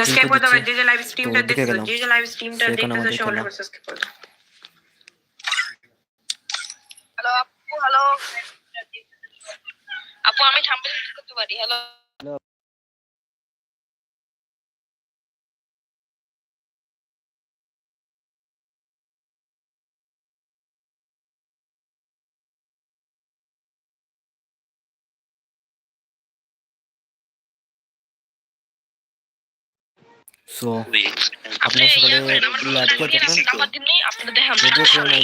Subscribe করে দাও যে যে লাইভ স্ট্রিমটা গেলাম। যে যে লাইভ স্ট্রিমটা সে এখন সকলে সাবস্ক্রাইব করে দাও। হ্যালো আপু হ্যালো আপু আমি থাম্বনেল করতে পারি হ্যালো সো আপনার সকালে লাইভ করতে পারেন তো ভিডিও করে নাই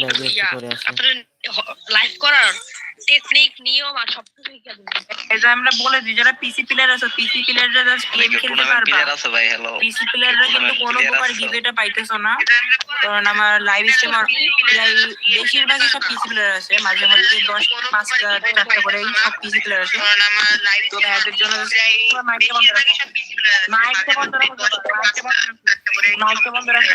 করে আসেন লাইভ করার টেকনিক নিয়ম আর সব কিছু শিখিয়ে এই যে আমরা বলে দিই যারা পিসি প্লেয়ার আছে পিসি প্লেয়াররা জাস্ট গেম খেলতে পারবা। আছে ভাই হ্যালো পিসি প্লেয়াররা কিন্তু কোনো প্রকার গিভেটা পাইতেছো না। কারণ আমার লাইভ স্ট্রিমার প্রায় বেশিরভাগই সব পিসি প্লেয়ার আছে। মাঝে মধ্যে দশ পাঁচটা চারটা করে সব পিসি প্লেয়ার আছে। তো ভাইদের জন্য মাইকটা বন্ধ রাখো মাইকটা বন্ধ রাখো। মাইকটা বন্ধ রাখো।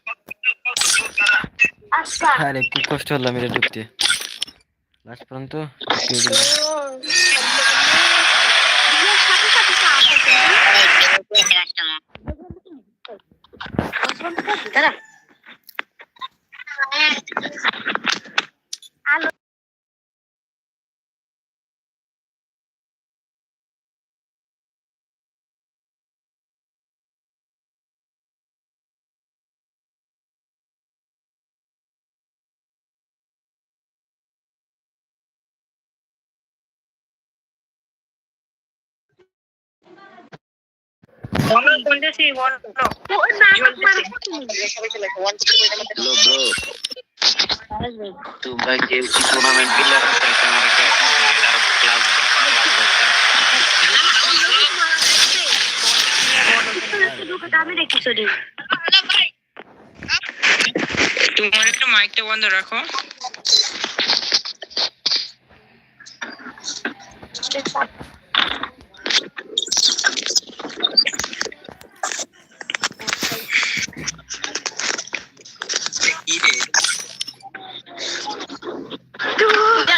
আরে কি কষ্ট হলো আমি ঢুকতে? লাস্ট পর্যন্ত ঢুকিয়ে তোমরা টুর্নামেন্ট একটু মাইকটা বন্ধ রাখো কি রে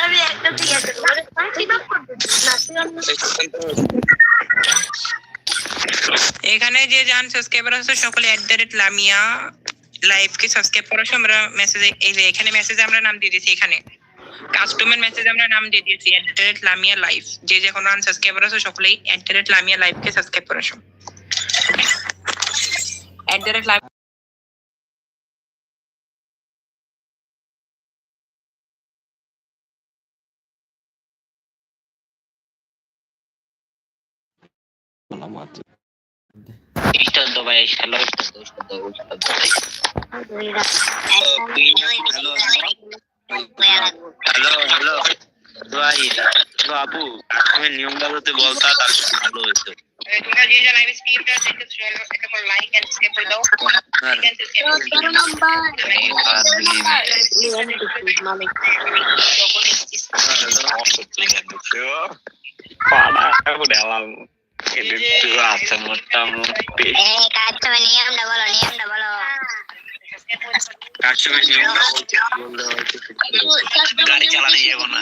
আমি একটা থেকে একটা এখানে যে যান সাবস্ক্রাইবার আছে, সকলে at the rate Lamia live K subscribe করার আমরা মেসেজ এই যে এখানে মেসেজ আমরা নাম দিয়ে দিয়েছি, এখানে। কাস্টমার মেসেজ আমরা নাম দিয়ে দিয়েছি at the rate Lamia live যে যে কোনো সাবস্ক্রাইবার আছে, সকলেই at the rate Lamia live K subscribe করার সময় অ্যাট দ্য রেট দাও ভাই হ্যালো স্টার দাও স্টার দাও হ্যালো হ্যালো ভাই তো আপু তুমি নিয়মটা বলতে বলতা তার ভালো হয়েছে তোমরা যে যে আছে মোটামুটি। নিয়মটা বলো নিয়মটা বলো। নিয়মটা বলতে গাড়ি চালানো যাব না।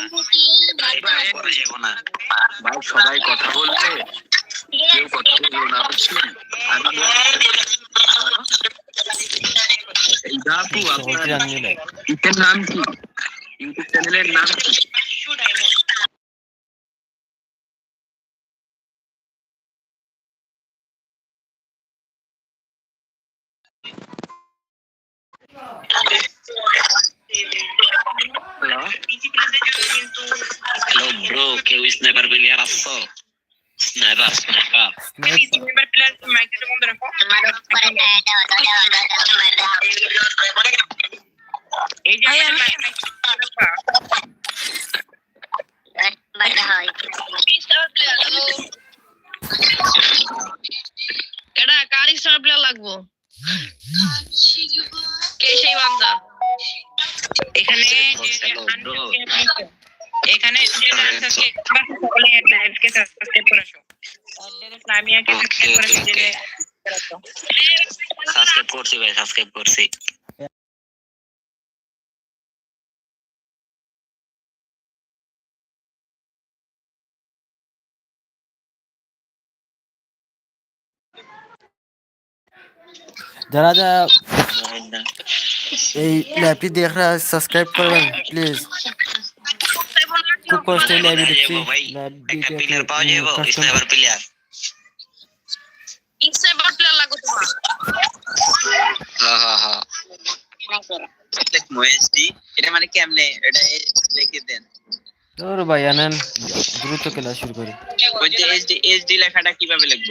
পরে যাব না। ভাই সবাই কথা বলবে। কেউ কথা বলব না এই আপনার নাম কি? ইউটিউব চ্যানেলের নাম কি? হ্যালো হ্যালো ব্রো কেউ স্নাইপার প্লেয়ার আসছো স্নাইপার স্নাইপার মেম্বার প্লেয়ার মাইকটা বন্ধ রাখো এই যে কেডা করে দিলে সাবস্ক্রাইব করছি ভাই সাবস্ক্রাইব করছি। যারা যারা এই ল্যাবটি দেখ রা সাবস্ক্রাইব করবেন প্লিজ খুব কষ্ট ল্যাবি দেখছি ভাই। ল্যাব একটা প্লেয়ার পাওয়া যাব স্নাইপার প্লেয়ার তোর ভাই আনেন দ্রুত খেলা শুরু করি। ওই যে এইচডি এইচডি লেখাটা কীভাবে লিখব?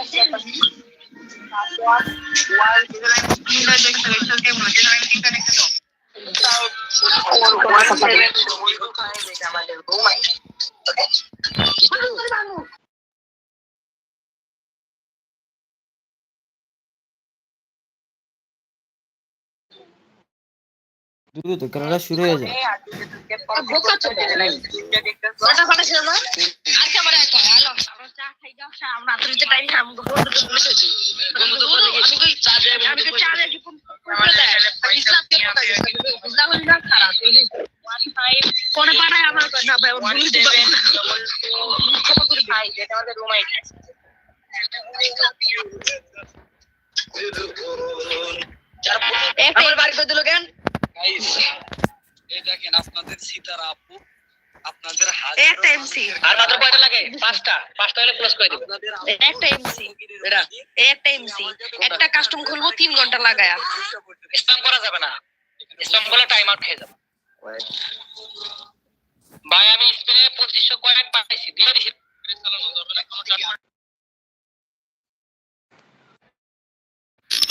私はそれを見るだけでなくても大丈夫です。ভাই যেটা আমাদের রুম আইডি একটা বাড়ি করে দিল কেন? গাইস এই দেখেন আপনাদের সীতারা আপু আপনাদের একটা এমসি আর মাত্র কয়টা লাগে? পাঁচটা। পাঁচটা হলে ক্লোজ করে দিব। একটা এমসি একটা এমসি একটা কাস্টম খুলবো তিন ঘণ্টা লাগায়া। স্প্যাম করা যাবে না। স্প্যাম করলে টাইম আউট খেয়ে যাবে। ভাই আমি স্প্রে পঁচিশশো কয়েক পাইছি। দিয়ে দিছি। চালানো যাবে না কোনো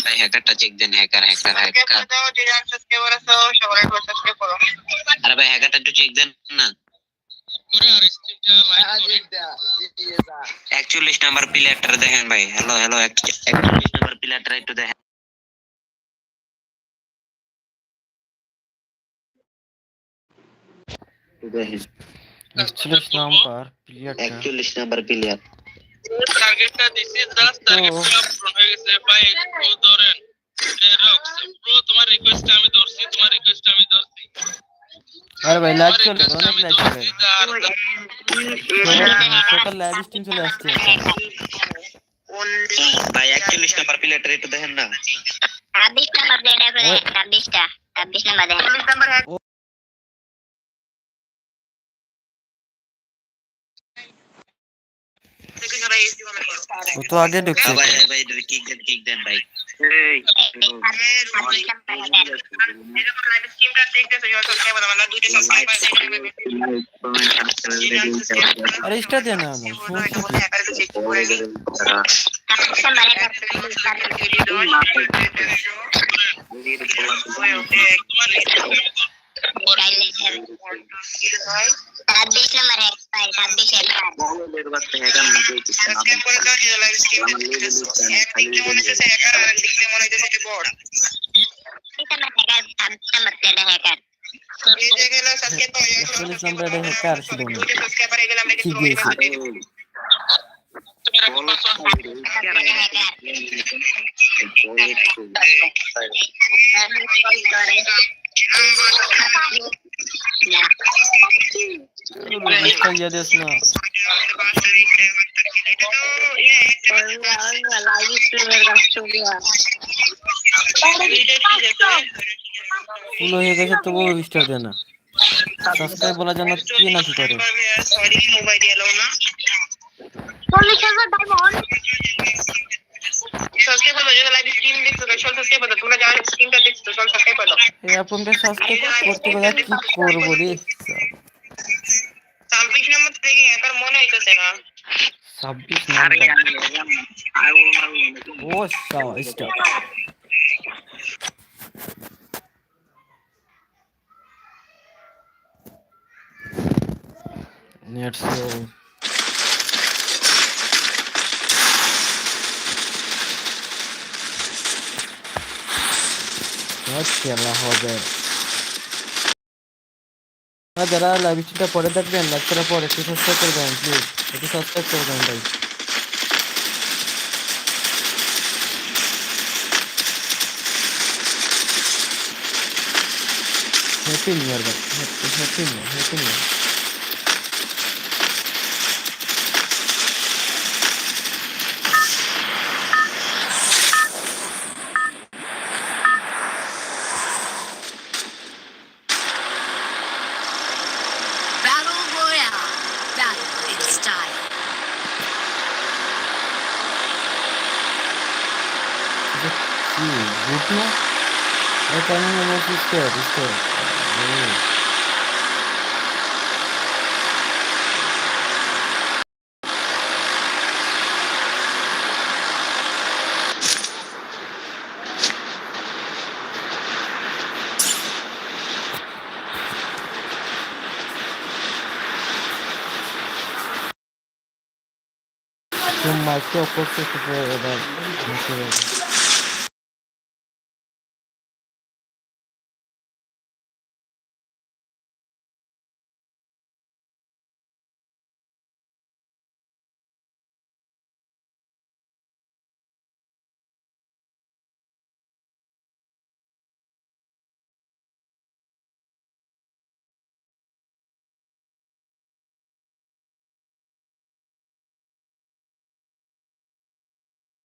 চাপ ভাই হ্যাকারটা চেক দেন হ্যাকার হ্যাকার হ্যাকার আরে ভাই হ্যাকারটা একটু চেক দেন না একচল্লিশ নাম্বার প্লেয়ারটা দেখেন ভাই হ্যালো হ্যালো একচল্লিশ নাম্বার প্লেয়ারটা একটু দেখেন দেখেন একচল্লিশ নাম্বার প্লেয়ারটা একচল্লিশ নাম্বার প্লেয়ার টার্গেটটা দিছি জাস্ট টার্গেট পুরো পূরণ হয়ে গেছে ভাই একটু ধরেন ব্রো তোমার রিকোয়েস্ট আমি ধরছি তোমার রিকোয়েস্ট আমি ধরছি আরে ভাই লাইভ তোমার চলে request অনেক আমি লাইভ চলে ধরছি, আর সকাল লাইভ স্ট্রিম চলে আসছে ভাই একচল্লিশ নাম্বার প্লেয়ারটা একটু দেখেন না ছাব্বিশ নাম্বার প্লেট করে ওই। ছাব্বিশটা ছাব্বিশ নাম্বার দেখেন ও তো আগে ঢুকছে হ্যাঁ ভাই ভাই কিক দেন কিক দেন ভাই ছাব্বিশ নাম্বার দেখেন আরে স্টার দেন না না শুনছি কি ছাব্বিশ নাম্বার দেখেন ছাব্বিশ নাম্বার এক ভাই ছাব্বিশ একবার ছাব্বিশ নাম্বার হ্যাকার ছাব্বিশ নাম্বার প্লেটে হ্যাকার একচল্লিশ নাম্বার এটা হ্যাকার ছিল না কি দিয়েছে একটা ইয়ে দিস না ফুল হয়ে গেছে তবুও স্টার দেয় না সাবস্ক্রাইব বলার জন্য কি না কি করে করতে কি করব রে ছাব্বিশ নাম্বার ও সাওয়া স্টার নেট স্লো খেলা হবে আর যারা লাইভ স্ট্রিমটা পরে দেখবেন লাইভ করার পর, একটু সাবস্ক্রাইব করে দেবেন প্লিজ একটু সাবস্ক্রাইব করে দেবেন ভাই। হ্যাপি নিউ ইয়ার ভাই। Happy new happy new good না? এই কারণে আমার স্কোয়ার স্কোয়ার তো মাইকটা অফ করতে এবার মুছে যাবে